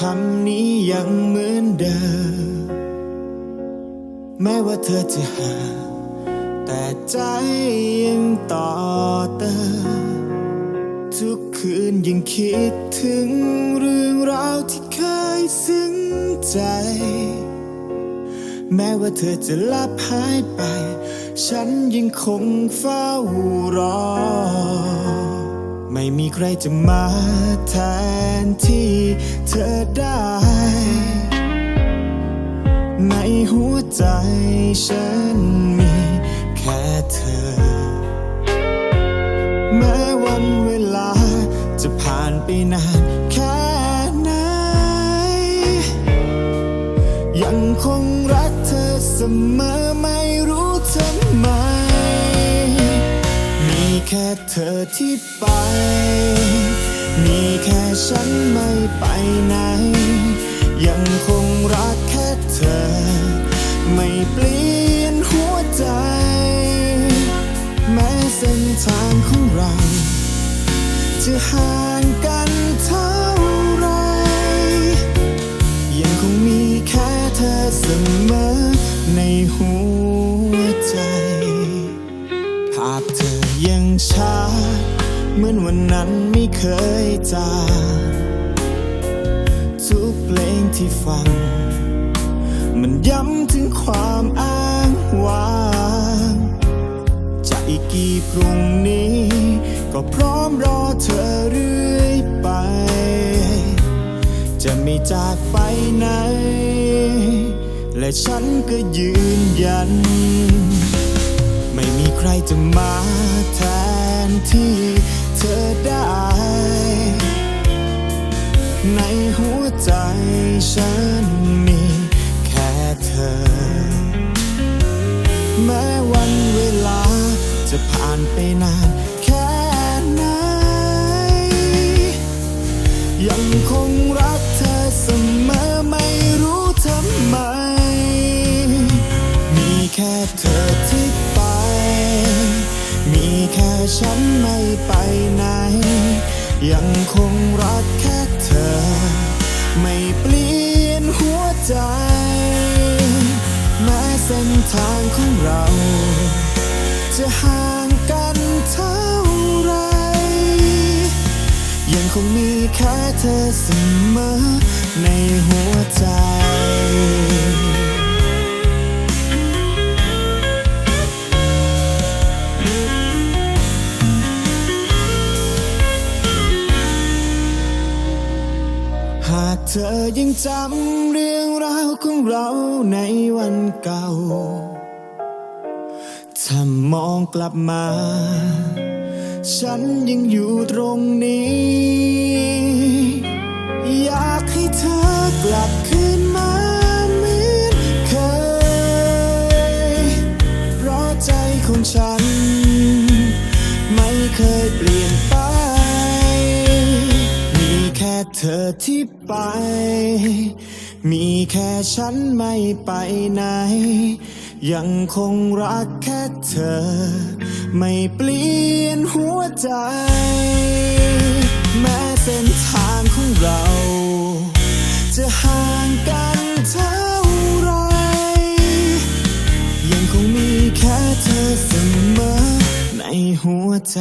คำนี้ยังเหมือนเดิม แม้ว่าเธอจะห่างแต่ใจยังต่อเติมทุกคืนยังคิดถึงเรื่องราวที่เคยซึ้งใจ แม้ว่าเธอจะลับหายไป ฉันยังคงเฝ้ารอ ไม่มีใครจะมาแทนที่เธอได้ ในหัวใจฉันมีแค่เธอ แม้วันเวลาจะผ่านไปนานแค่ไหนยังคง เธอที่ไป มีแค่ฉันไม่ไปไหน ยังคงรักแค่เธอ ไม่เปลี่ยนหัวใจ แม้เส้นทางของเรา จะห่างกันเท่า ชัดเหมือนวันนั้นไม่เคยจางทุกเพลงที่ฟัง มันย้ำถึงความอ้างว้างจะอีกกี่พรุ่งนี้ ก็พร้อมรอเธอเรื่อยไป จะไม่จากไปไหน และฉันก็ยืนยัน ไม่มีใครจะมาแทน ที่เธอได้ ในหัวใจฉันมีแค่เธอ แม้วันเวลาจะผ่านไปนาน ไปไหน ยังคงรักแค่เธอ ไม่เปลี่ยนหัวใจ แม้เส้นทางของเรา จะห่างกันเท่าไร ยังคงมีแค่เธอเสมอในหัวใจ หากเธอยังจำเรื่องราวของเราในวันเก่า ถ้ามองกลับมา ฉันยังอยู่ตรงนี้ อยากให้เธอกลับคืนมาเหมือนเคย เพราะใจของฉัน ไม่เคยเปลี่ยน เธอที่ไป มีแค่ฉันไม่ไปไหน ยังคงรักแค่เธอ ไม่เปลี่ยนหัวใจ แม้เส้นทางของเรา จะห่างกันเท่าไร ยังคงมีแค่เธอเสมอในหัวใจ